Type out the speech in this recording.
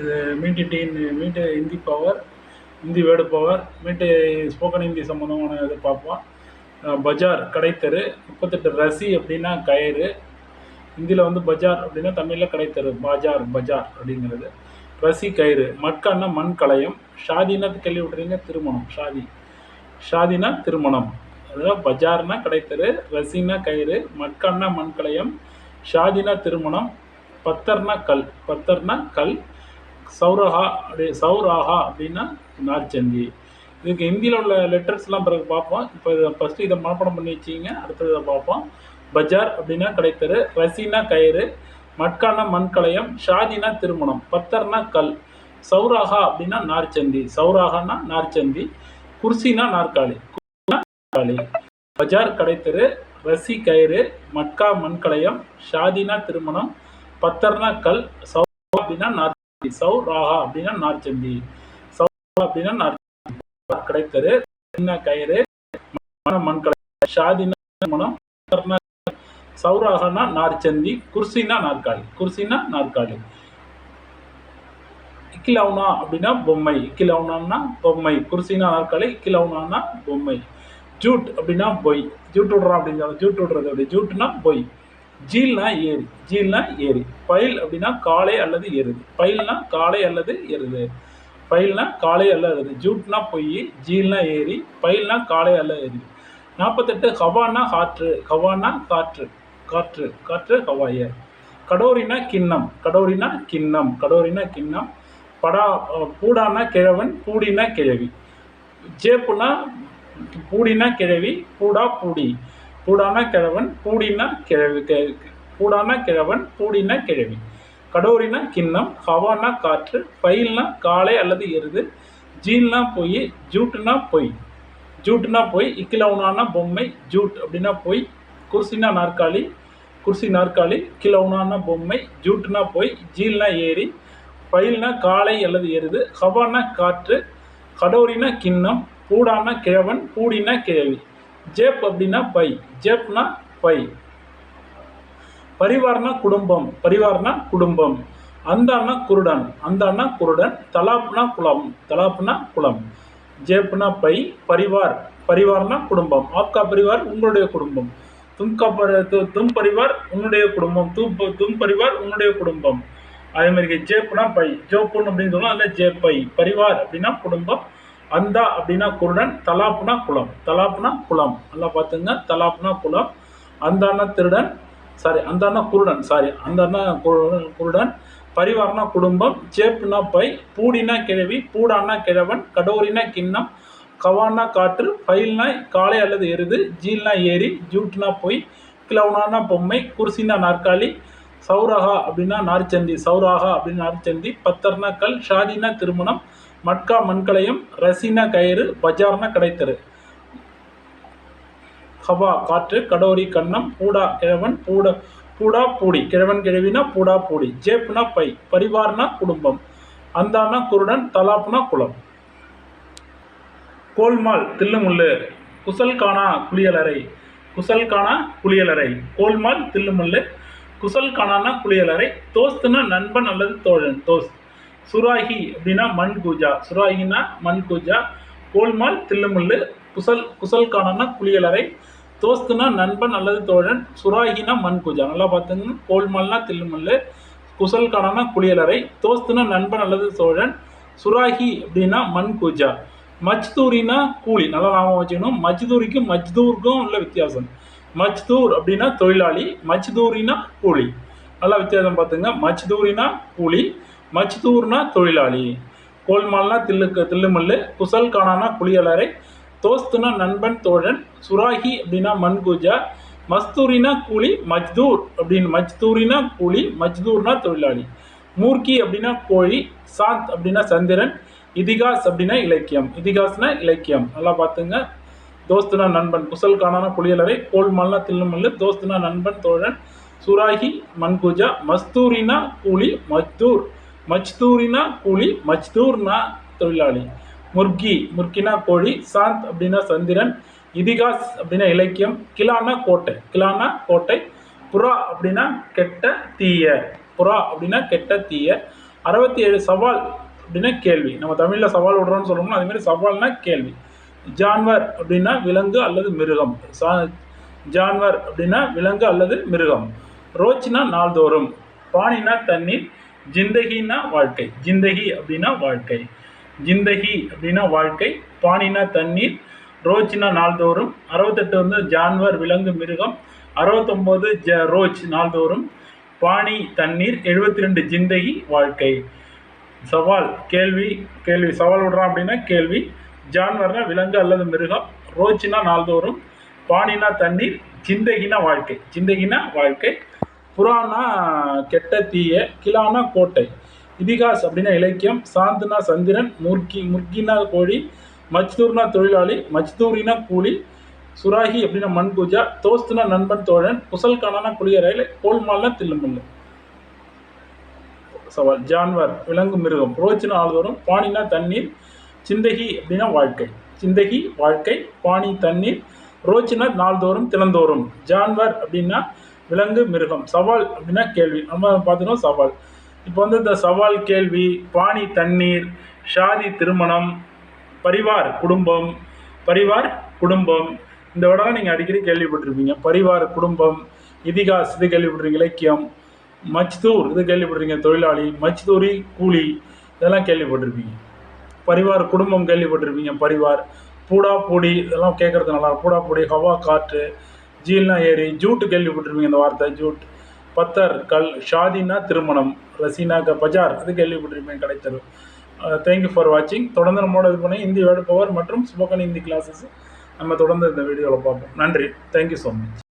இது மீட்டு டீன் மீட்டு Hindi power Hindi word power மீட்டு ஸ்போக்கன் ஹிந்தி சம்மந்தமான இது பார்ப்போம். பஜார் கடைத்தெரு முப்பத்தெட்டு ரசி அப்படின்னா கயிறு. ஹிந்தியில் வந்து பஜார் அப்படின்னா தமிழில் கடைத்தெரு பஜார் பஜார் அப்படிங்கிறது. ரசி கயிறு. மட்கான்னா மண் கலையம். ஷாதினா கேள்வி திருமணம் ஷாதி. ஷாதினா திருமணம். அதாவது பஜார்னா கடைத்தெரு ரசினா கயிறு மட்கான்னா மண் கலையம் ஷாதினா திருமணம் பத்தர்னா கல் பத்தர்னா கல் சௌரஹா அப்படி சௌராஹா அப்படின்னா நார்ச்சந்தி இதுக்கு ஹிந்தியில் உள்ள லெட்டர்ஸ்லாம் பிறகு பார்ப்போம். இப்போ இதை ஃபஸ்ட்டு இதை மனப்பாடம் பண்ணி வச்சிங்க அடுத்தது இதை பார்ப்போம். பஜார் அப்படின்னா கடைத்தெரு ரசினா கயிறு மட்கானா மண்கலயம் ஷாதினா திருமணம் பத்தர்னா கல். சௌராஹா அப்படின்னா நார்ச்சந்தி சௌராகானா நார்ச்சந்தி குர்சினா நாற்காலி. நாற்காலி. பஜார் கடைத்தெரு ரசி கயிறு மட்கா மண்கலயம் ஷாதினா திருமணம் பத்தர்னா கல். சௌ அப்படின்னா நார்ச்சந்தி சௌ ராகா அப்படின்னா நார்ச்சந்தி சௌ அப்படின்னா நார்ச்சந்தி கிடைத்தரு சின்ன கயிறு மன மண்கலை ஷாதினா மனம் சௌராகனா நார்ச்சந்தி குர்சினா நாற்காலி. குர்சினா நாற்காலி. இக்கிலவுனா அப்படின்னா பொம்மை. இக்கிலவுனா பொம்மை. குர்சினா நாற்காலி இக்கிலவுனா பொம்மை. ஜூட் அப்படின்னா பொய். ஜூட் விடுறான் அப்படின்னு ஜூட் விடுறது அப்படி. ஜூட்னா பொய். ஜீல்னா ஏரி ஜீல்னா ஏரி. பயில் அப்படின்னா காலை அல்லது எருது. பயில்னா காலை அல்லது எருது. பயில்னா காலை அல்லது எருது. ஜூட்னா பொய் ஜீல்னா ஏரி. பயில்னா காலை அல்ல எருது. நாற்பத்தெட்டு ஹவானா காற்று. ஹவானா காற்று. காற்று காற்று ஹவாயர் கடோரினா கிண்ணம். கடோரினா கிண்ணம். கடோரினா கிண்ணம். படா பூடானா கிழவன் பூடினா கிழவி. ஜேப்புனா பூடினா கிழவி பூடா பூடி. கூடாம கிழவன் பூடினா கிழவி கி- கிழவன் பூடினா கிழவி. கடோரினா கிண்ணம் ஹவானா காற்று பயில்னா காளை அல்லது எருது ஜீல்னா பொய் ஜூட்டுனா பொய். ஜூட்னா பொய் இக்கிலவுனானா பொம்மை ஜூட் அப்படின்னா பொய். குர்சினா நாற்காலி குர்சி நாற்காலி கிலவுனானா பொம்மை ஜூட்னா பொய் ஜீல்னா ஏரி பயில்னா காளை அல்லது எருது ஹவானா காற்று கடோரினா கிண்ணம் பூடானா கிழவன் பூடினா கிழவி. ஜேப் அப்படின்னா பை. ஜேப்னா பை. பரிவார்னா குடும்பம். பரிவார்னா குடும்பம். அந்தான்னா குருடன். அந்தான்னா குருடன். தலாப்னா குளம் தலாப்னா குளம் ஜேப்னா பை. பரிவார். பரிவார்னா குடும்பம். ஆப்கா பரிவார் உங்களுடைய குடும்பம். தும்கா பரி து- தும் பரிவார் உன்னுடைய குடும்பம். தும் தும் பரிவார் உன்னுடைய குடும்பம். அதே மாதிரி ஜேப்னா பை. ஜோப்புன்னு அப்படின்னு சொல்லலாம் அதில் ஜேப்பை பரிவார் அப்படின்னா குடும்பம். அந்தா அப்படின்னா குருடன் தலாப்னா குளம். தலாப்னா குளம். நல்லா பார்த்துங்க. தலாப்னா குளம். அந்தானா திருடன். சாரி அந்தானா குருடன். சாரி அந்தானா குரு- குருடன். பரிவார்னா குடும்பம். சேப்புனா பை. பூடினா கிழவி. பூடானா கிழவன். கடோரினா கிண்ணம். கவானா காற்று. பயில்னா காளை அல்லது எருது. ஜீல்னா ஏரி. ஜூட்னா பொய். கிளவுனானா பொம்மை. குர்சினா நாற்காலி. சௌரஹா அப்படின்னா நார்ச்சந்தி. சௌராகா அப்படின்னு நார்ச்சந்தி. பத்தர்னா கல். ஷாதினா திருமணம். மட்கா மண்களையும் ரசினா கயிறு பஜார்னா கடைத்தரு ஹவா காற்று கடோரி கண்ணம் பூடா கிழவன் பூட பூடா பூடி. கிழவன் கிழவினா பூடா பூடி. ஜேப்னா பை. பரிவார்னா குடும்பம். அந்தானா குருடன் தலாப்னா குளம். கோல்மால் தில்லுமுள்ளு. குசல்கானா குளியலறை. குசல்கானா குளியலறை. கோல்மால் தில்லுமுள்ளு. குசல்கானானா குளியலறை. தோஸ்துனா நண்பன் அல்லது தோழன். தோஸ்த். சுராகி அப்படின்னா மண் கூஜா. சுராகினா மண் கூஜா. கோல்மால் தில்லுமுள்ளு குசல் குசல்கானானா குளியலறை. தோஸ்துனா நண்பன் அல்லது தோழன். சுராகினா மண் கூஜா. நல்லா பார்த்துங்க கோல்மால்னா தில்லுமுள்ளு குசல்கானானா குளியலறை. தோஸ்துனா நண்பன் அல்லது தோழன். சுராகி அப்படின்னா மண் கூஜா. மஜ்தூரினா கூலி. நல்லா ஞாபகம் வச்சுக்கணும். மஜ்தூரிக்கும் மஜ்தூருக்கும் உள்ள வித்தியாசம். மஜ்தூர் அப்படின்னா தொழிலாளி. மஜ்தூரினா கூலி. நல்லா வித்தியாசம் பார்த்துங்க. மஜ்தூரினா கூலி. மஜ்தூர்னா தொழிலாளி. கோல்மால்னா தில்லுக்கு தில்லுமல்லு குசல் கானானா குளியலறை. தோஸ்துனா நண்பன் தோழன். சுராகி அப்படின்னா மண்கூஜா. மஸ்தூரினா கூலி மஜ்தூர் அப்படின்னு. மஜ்தூரினா கூலி மஜ்தூர்னா தொழிலாளி. மூர்க்கி அப்படின்னா கோழி. சாந்த் அப்படின்னா சந்திரன். இதிகாஸ் அப்படின்னா இலக்கியம். இதிகாஸ்னா இலக்கியம். நல்லா பார்த்துங்க. தோஸ்துனா நண்பன். குசல் காணானா குளியலறை. கோல்மால்னா தில்லுமல்லு தோஸ்துனா நண்பன் தோழன். சுராகி மன்குஜா மஸ்தூரினா கூலி மஜ்தூர். மஜ்தூரினா கூலி மஜ்தூர்னா தொழிலாளி. முர்கி முர்கினா கோழி சாந்த் அப்படின்னா சந்திரன் இதிகாஸ் அப்படின்னா இலக்கியம் கிலானா கோட்டை கிலானா கோட்டை புறா அப்படின்னா கெட்ட தீய புறா அப்படின்னா கெட்ட தீய. அறுபத்தி ஏழு சவால் அப்படின்னா கேள்வி. நம்ம தமிழில் சவால் விடுறோம்னு சொல்கிறோம்னா அதுமாரி சவால்னா கேள்வி. ஜான்வர் அப்படின்னா விலங்கு அல்லது மிருகம். சா ஜான்வர் அப்படின்னா விலங்கு அல்லது மிருகம். ரோச்சினா நாள்தோறும். பானினா தண்ணீர் ஜிந்தகின்னா வாழ்க்கை. ஜிந்தகி அப்படின்னா வாழ்க்கை. ஜிந்தகி அப்படின்னா வாழ்க்கை. பானினா தண்ணீர். ரோச்சினா நாள்தோறும். அறுபத்தெட்டு வந்து ஜான்வர் விலங்கு மிருகம். அறுபத்தொம்போது ஜ ரோச் நாள்தோறும். பாணி தண்ணீர். எழுபத்தி ரெண்டு ஜிந்தகி வாழ்க்கை. சவால் கேள்வி கேள்வி. சவால் விடுறான் அப்படின்னா கேள்வி. ஜான்வர்னா விலங்கு அல்லது மிருகம். ரோச்சினா நாள்தோறும். பானினா தண்ணீர். ஜிந்தகினா வாழ்க்கை. ஜிந்தகினா வாழ்க்கை. புறானா கெட்ட தீய கிலானா கோட்டை. இதிகாஸ் அப்படின்னா இலக்கியம். சாந்துனா சந்திரன் முர்கி முர்கினா கோழி மஜ்தூர்னா தொழிலாளி மஜ்தூரினா கூலி சுராகி அப்படின்னா மண்பூஜா தோஸ்துனா நண்பன் தோழன் குசல்கானா குளியரையில் கோல்மால்னா தில்லுமுல்லு சவால் ஜான்வர் விலங்கு மிருகம் ரோச்சினா ஆள்தோறும் பானினா தண்ணீர் சிந்தகி அப்படின்னா வாழ்க்கை. சிந்தகி வாழ்க்கை பானி தண்ணீர் ரோச்சினா நாள்தோறும் தினந்தோறும். ஜான்வர் அப்படின்னா விலங்கு மிருகம். சவால் அப்படின்னா கேள்வி. நம்ம பார்த்துக்கணும் சவால். இப்போ வந்து இந்த சவால் கேள்வி பாணி தண்ணீர் ஷாதி திருமணம் பரிவார் குடும்பம் பரிவார் குடும்பம். இந்த விடலாம் நீங்கள் அடிக்கடி கேள்விப்பட்டிருப்பீங்க. பரிவார் குடும்பம் இதிகாஸ் இது கேள்விப்பட்டிருக்கீங்க. இலக்கியம் மச்தூர் இது கேள்விப்பட்டிருக்கீங்க. தொழிலாளி மச்தூரி கூலி இதெல்லாம் கேள்விப்பட்டிருப்பீங்க. பரிவார் குடும்பம் கேள்விப்பட்டிருப்பீங்க. பரிவார் பூடா பூடி இதெல்லாம் கேட்குறது நல்லா பூடா பூடி ஹவா காற்று ஜீல்னா ஏரி ஜூட்டு கேள்விப்பட்டிருப்பீங்க இந்த வார்த்தை ஜூட் பத்தர் கல் ஷாதினா திருமணம் ரசீனா க பஜார் அது கேள்விப்பட்டிருப்பீங்க கிடைத்தது தேங்க்யூ ஃபார் வாட்சிங் தொடர்ந்து நம்மளோட இது பண்ணி இந்தி வேர்டு பவர் மற்றும் ஸ்போக்கன் இந்தி கிளாஸஸ் நம்ம தொடர்ந்து இந்த வீடியோவில் பார்ப்போம். நன்றி. Thank you so much